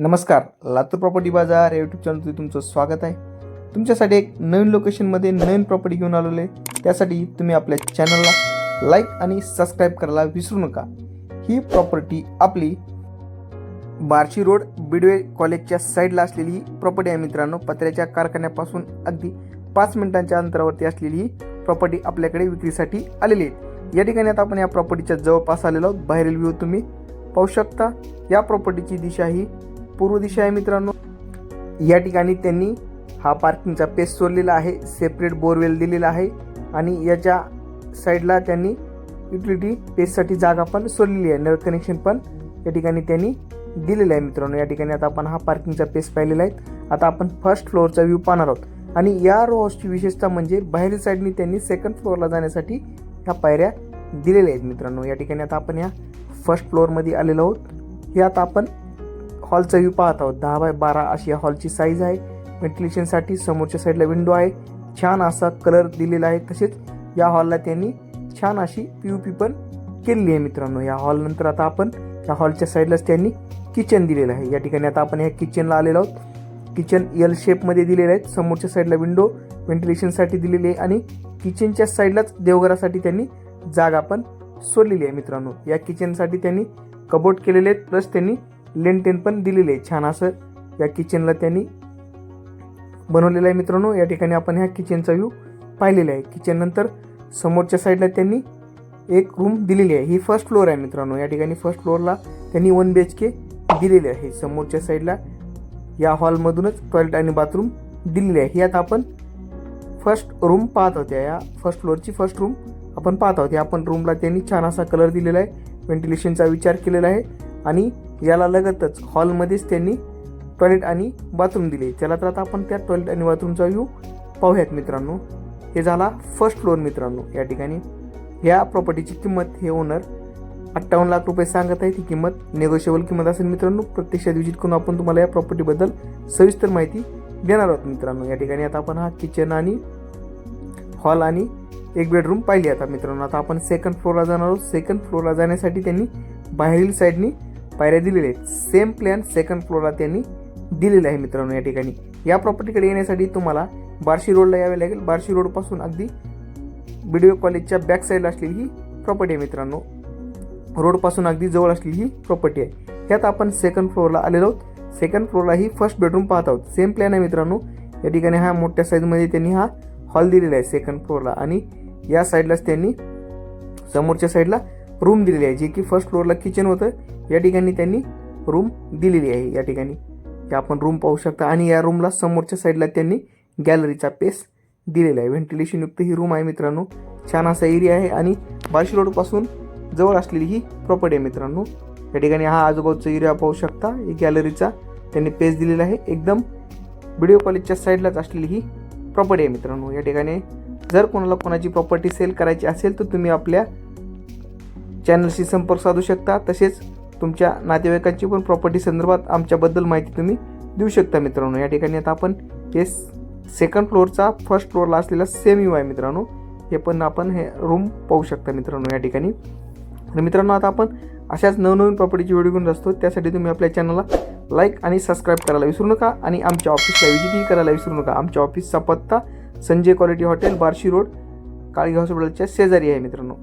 नमस्कार लातूर प्रॉपर्टी बाजार या यूट्यूब चॅनलमध्ये तुमचं स्वागत आहे. तुमच्यासाठी एक नवीन लोकेशनमध्ये नवीन प्रॉपर्टी घेऊन आलेलो आहे. त्यासाठी तुम्ही आपल्या चॅनलला लाईक आणि सबस्क्राईब करायला विसरू नका. ही प्रॉपर्टी आपली बार्शी रोड बिडवे कॉलेजच्या साईडला असलेली प्रॉपर्टी आहे मित्रांनो. पत्र्याच्या कारखान्यापासून अगदी पाच मिनिटांच्या अंतरावरती असलेली ही प्रॉपर्टी आपल्याकडे विक्रीसाठी आलेली आहे. या ठिकाणी आता आपण या प्रॉपर्टीच्या जवळपास आलेलो आहोत. बाहेरील व्ह्यू तुम्ही पाहू शकता. या प्रॉपर्टीची दिशा ही पूर्व दिशा आहे मित्रांनो. या ठिकाणी त्यांनी हा पार्किंगचा पेस सोडलेला आहे सेपरेट बोरवेल दिलेला आहे आणि याच्या साईडला त्यांनी युटिलिटी पेससाठी जागा पण सोडलेली आहे नळ कनेक्शन पण या ठिकाणी त्यांनी दिलेलं आहे मित्रांनो. या ठिकाणी आता आपण हा पार्किंगचा पेस पाहिलेला आहे. आता आपण फर्स्ट फ्लोअरचा व्ह्यू पाहणार आहोत. आणि या रो हाऊसची विशेषता म्हणजे बाहेरील साईडनी त्यांनी सेकंड फ्लोअरला जाण्यासाठी ह्या पायऱ्या दिलेल्या आहेत मित्रांनो. या ठिकाणी आता आपण या फर्स्ट फ्लोअरमध्ये आलेलो आहोत. हे आता आपण हॉलचा व्ह्यू पाहत आहोत. दहा बाय बारा अशी या हॉलची साईज आहे. व्हेंटिलेशनसाठी समोरच्या साईडला विंडो आहे. छान असा कलर दिलेला आहे. तसेच या हॉलला त्यांनी छान अशी पी यू पी पण केलेली आहे मित्रांनो. या हॉल नंतर आता आपण या हॉलच्या साईडलाच त्यांनी किचन दिलेलं आहे. या ठिकाणी आता आपण ह्या किचनला आलेलो आहोत. किचन एल शेपमध्ये दिलेलं आहे समोरच्या साईडला विंडो व्हेंटिलेशनसाठी दिलेली आहे. आणि किचनच्या साईडलाच देवघरासाठी त्यांनी जागा पण सोडलेली आहे मित्रांनो. या किचनसाठी त्यांनी कबोट केलेले आहेत. प्लस त्यांनी लेंटेन पण दिलेले आहे. छान असं या किचनला त्यांनी बनवलेलं आहे मित्रांनो. या ठिकाणी आपण ह्या किचनचा व्ह्यू पाहिलेला आहे. किचननंतर समोरच्या साईडला त्यांनी एक रूम दिलेली आहे. ही फर्स्ट फ्लोअर आहे मित्रांनो. या ठिकाणी फर्स्ट फ्लोअरला त्यांनी वन बी एच के दिलेले आहे. समोरच्या साईडला या हॉलमधूनच टॉयलेट आणि बाथरूम दिलेली आहे. ही आता आपण फर्स्ट रूम पाहत होत्या या फर्स्ट फ्लोअरची फर्स्ट रूम आपण पाहत आहोत. या आपण रूमला त्यांनी छान असा कलर दिलेला आहे. व्हेंटिलेशनचा विचार केलेला आहे. आणि याला लगतच हॉलमध्येच त्यांनी टॉयलेट आणि बाथरूम दिले. चला तर आता आपण त्या टॉयलेट आणि बाथरूमचा व्ह्यू पाहूयात मित्रांनो. हे झाला फर्स्ट फ्लोअर मित्रांनो. या ठिकाणी या प्रॉपर्टीची किंमत हे ओनर अठ्ठावन्न लाख रुपये सांगत आहे. ती किंमत नेगोशिएबल किंमत असेल मित्रांनो. प्रत्यक्षात विजिट करून आपण तुम्हाला या प्रॉपर्टीबद्दल सविस्तर माहिती देणार आहोत मित्रांनो. या ठिकाणी आता आपण हा किचन आणि हॉल आणि एक बेडरूम पाहिली आता मित्रांनो. आता आपण सेकंड फ्लोअरला जाणार आहोत. सेकंड फ्लोअरला जाण्यासाठी त्यांनी बाहेरील साईडनी पायऱ्या दिलेल्या आहेत. सेम प्लॅन सेकंड फ्लोअरला त्यांनी दिलेला आहे मित्रांनो या ठिकाणी. या प्रॉपर्टीकडे येण्यासाठी तुम्हाला बार्शी रोडला यावे लागेल. बार्शी रोडपासून अगदी बीडीओ कॉलेजच्या बॅक साईडला असलेली ही प्रॉपर्टी आहे मित्रांनो. रोडपासून अगदी जवळ असलेली ही प्रॉपर्टी आहे. ह्यात आपण सेकंड फ्लोअरला आलेलो आहोत. सेकंड फ्लोअरला ही फर्स्ट बेडरूम पाहत आहोत. सेम प्लॅन आहे मित्रांनो. या ठिकाणी हा मोठ्या साईजमध्ये त्यांनी हा हॉल दिलेला आहे सेकंड फ्लोअरला आणि या साईडलाच त्यांनी समोरच्या साईडला रूम दिलेली आहे जे की फर्स्ट फ्लोअरला किचन होतं. या ठिकाणी त्यांनी रूम दिलेली आहे या ठिकाणी. आपण रूम पाहू शकता. आणि या रूमला समोरच्या साईडला त्यांनी गॅलरीचा पेस दिलेला आहे. व्हेंटिलेशनयुक्त ही रूम आहे मित्रांनो. छान असा एरिया आहे आणि बार्शी रोडपासून जवळ असलेली ही प्रॉपर्टी आहे मित्रांनो. या ठिकाणी हा आजूबाजूचा एरिया पाहू शकता. ही गॅलरीचा त्यांनी पेस दिलेला आहे. एकदम व्हिडिओ कॉलेजच्या साईडलाच असलेली ही प्रॉपर्टी आहे मित्रांनो. या ठिकाणी जर कोणाला कोणाची प्रॉपर्टी सेल करायची असेल तर तुम्ही आपल्या चॅनलशी संपर्क साधू शकता. तसेच तुमच्या नातेवाईकांची पण प्रॉपर्टी संदर्भात आमच्याबद्दल माहिती तुम्ही देऊ शकता मित्रांनो. या ठिकाणी आता आपण हे सेकंड फ्लोअरचा फर्स्ट फ्लोअरला असलेला सेम यू आहे मित्रांनो हे पण आपण हे रूम पाहू शकता मित्रांनो या ठिकाणी. तर मित्रांनो आता आपण अशाच नवनवीन प्रॉपर्टीची व्हिडिओ घेऊन असतो. त्यासाठी तुम्ही आपल्या चॅनलला लाईक आणि सबस्क्राईब करायला विसरू नका आणि आमच्या ऑफिसला व्हिजिटही करायला विसरू नका. आमच्या ऑफिसचा पत्ता Sanjay quality hotel Barshi road Kalgi हॉस्पिटलच्या शेजारी आहे मित्रांनो.